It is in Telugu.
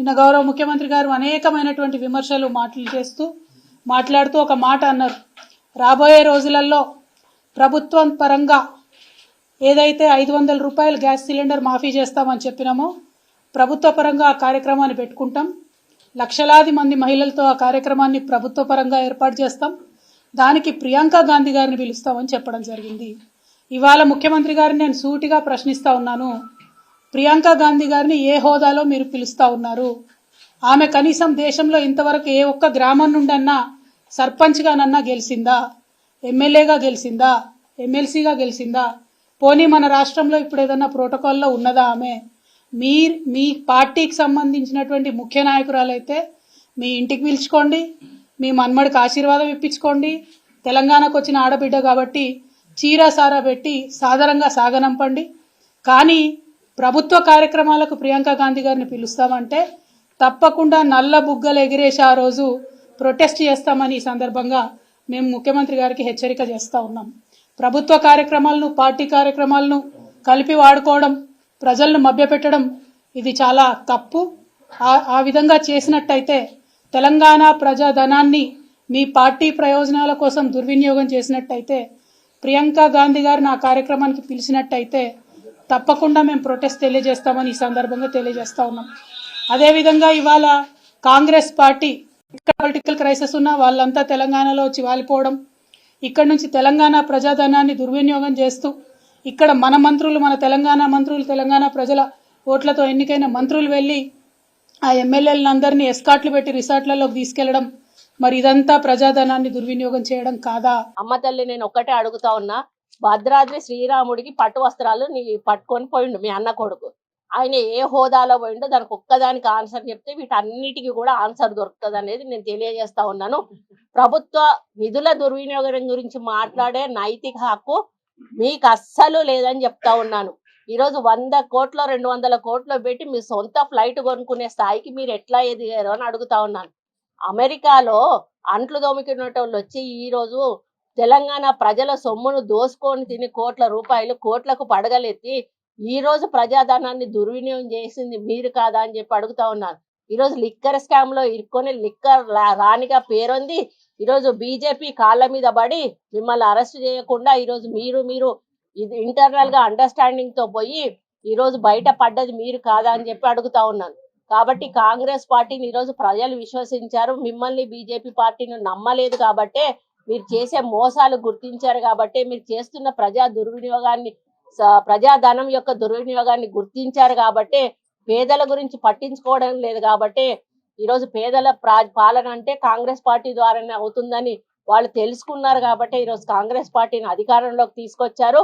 నిన్న గౌరవ ముఖ్యమంత్రి గారు అనేకమైనటువంటి విమర్శలు మాటలు చేస్తూ మాట్లాడుతూ ఒక మాట అన్నారు. రాబోయే రోజులలో ప్రభుత్వం పరంగా ఏదైతే ఐదు వందల రూపాయలు గ్యాస్ సిలిండర్ మాఫీ చేస్తామని చెప్పినామో ప్రభుత్వ పరంగా ఆ కార్యక్రమాన్ని పెట్టుకుంటాం. లక్షలాది మంది మహిళలతో ఆ కార్యక్రమాన్ని ప్రభుత్వ పరంగా ఏర్పాటు చేస్తాం. దానికి ప్రియాంక గాంధీ గారిని పిలుస్తామని చెప్పడం జరిగింది. ఇవాళ ముఖ్యమంత్రి గారిని నేను సూటిగా ప్రశ్నిస్తా ఉన్నాను. ప్రియాంక గాంధీ గారిని ఏ హోదాలో మీరు పిలుస్తా ఉన్నారు? ఆమె కనీసం దేశంలో ఇంతవరకు ఏ ఒక్క గ్రామం నుండన్నా సర్పంచ్గానన్నా గెలిచిందా ఎమ్మెల్యేగా గెలిచిందా ఎమ్మెల్సీగా గెలిచిందా పోనీ మన రాష్ట్రంలో ఇప్పుడు ఏదన్నా ప్రోటోకాల్లో ఉన్నదా ఆమె? మీ మీ పార్టీకి సంబంధించినటువంటి ముఖ్య నాయకురాలైతే మీ ఇంటికి పిలుచుకోండి మీ మన్మడికి ఆశీర్వాదం ఇప్పించుకోండి. తెలంగాణకు వచ్చిన ఆడబిడ్డ కాబట్టి చీర సారా పెట్టి సాధారణంగా సాగనంపండి. కానీ ప్రభుత్వ కార్యక్రమాలకు ప్రియాంక గాంధీ గారిని పిలుస్తామంటే తప్పకుండా నల్ల బుగ్గలు ఎగిరేసి ఆ రోజు ప్రొటెస్ట్ చేస్తామని ఈ సందర్భంగా మేము ముఖ్యమంత్రి గారికి హెచ్చరిక చేస్తూ ఉన్నాం. ప్రభుత్వ కార్యక్రమాలను పార్టీ కార్యక్రమాలను కలిపి వాడుకోవడం ప్రజలను మభ్యపెట్టడం ఇది చాలా తప్పు. ఆ- విధంగా చేసినట్టయితే తెలంగాణ ప్రజాధనాన్ని మీ పార్టీ ప్రయోజనాల కోసం దుర్వినియోగం చేసినట్టయితే ప్రియాంక గాంధీ గారు నా కార్యక్రమానికి పిలిచినట్టయితే తప్పకుండా మేము ప్రొటెస్ట్ తెలియజేస్తామని ఈ సందర్భంగా తెలియజేస్తా ఉన్నాం. అదేవిధంగా ఇవాళ కాంగ్రెస్ పార్టీ ఇక్కడ పొలిటికల్ క్రైసిస్ ఉన్న వాళ్ళంతా తెలంగాణలో వచ్చి వాలిపోవడం ఇక్కడ నుంచి తెలంగాణ ప్రజాధనాన్ని దుర్వినియోగం చేస్తూ ఇక్కడ మన మంత్రులు మన తెలంగాణ మంత్రులు తెలంగాణ ప్రజల ఓట్లతో ఎన్నికైన మంత్రులు వెళ్ళి ఆ ఎమ్మెల్యేలందరినీ ఎస్కాట్లు పెట్టి రిసార్ట్లలోకి తీసుకెళ్ళడం మరి ఇదంతా ప్రజాధనాన్ని దుర్వినియోగం చేయడం కాదా? అమ్మ తల్లి నేను ఒక్కటే అడుగుతా ఉన్నా. భద్రాద్రి శ్రీరాముడికి పట్టు వస్త్రాలు నీ పట్టుకొని పోయిండు మీ అన్న కొడుకు. ఆయన ఏ హోదాలో పోయిండో దానికి ఒక్కదానికి ఆన్సర్ చెప్తే వీటన్నిటికీ కూడా ఆన్సర్ దొరుకుతుంది అనేది నేను తెలియజేస్తా ఉన్నాను. ప్రభుత్వ నిధుల దుర్వినియోగం గురించి మాట్లాడే నైతిక హక్కు మీకు అస్సలు లేదని చెప్తా ఉన్నాను. ఈరోజు వంద కోట్ల రెండు వందల కోట్లు పెట్టి మీ సొంత ఫ్లైట్ కొనుక్కునే స్థాయికి మీరు ఎట్లా ఎదిగారు అని అడుగుతా ఉన్నాను. అమెరికాలో అంట్లు దోమికునేటోళ్ళు వచ్చి ఈ రోజు తెలంగాణ ప్రజల సొమ్మును దోసుకొని తిని కోట్ల రూపాయలు కోట్లకు పడగలెత్తి ఈ రోజు ప్రజాధనాన్ని దుర్వినియోగం చేసింది మీరు కాదా అని చెప్పి అడుగుతా ఉన్నాను ఈరోజు లిక్కర్ స్కామ్లో ఇరుక్కొని లిక్కర్ రాణిగా పేరుంది. ఈరోజు బీజేపీ కాళ్ళ మీద పడి మిమ్మల్ని అరెస్ట్ చేయకుండా ఈరోజు మీరు మీరు ఇది ఇంటర్నల్గా అండర్స్టాండింగ్తో పోయి ఈరోజు బయట పడ్డది మీరు కాదా అని చెప్పి అడుగుతా ఉన్నాను కాబట్టి కాంగ్రెస్ పార్టీని ఈరోజు ప్రజలు విశ్వసించారు. మిమ్మల్ని బీజేపీ పార్టీని నమ్మలేదు కాబట్టే మీరు చేసే మోసాలు గుర్తించారు కాబట్టి మీరు చేస్తున్న ప్రజా దుర్వినియోగాన్ని ప్రజాధనం యొక్క దుర్వినియోగాన్ని గుర్తించారు కాబట్టి పేదల గురించి పట్టించుకోవడం లేదు కాబట్టి ఈరోజు పేదల ప్రా- పాలన అంటే కాంగ్రెస్ పార్టీ ద్వారానే అవుతుందని వాళ్ళు తెలుసుకున్నారు కాబట్టి ఈరోజు కాంగ్రెస్ పార్టీని అధికారంలోకి తీసుకొచ్చారు.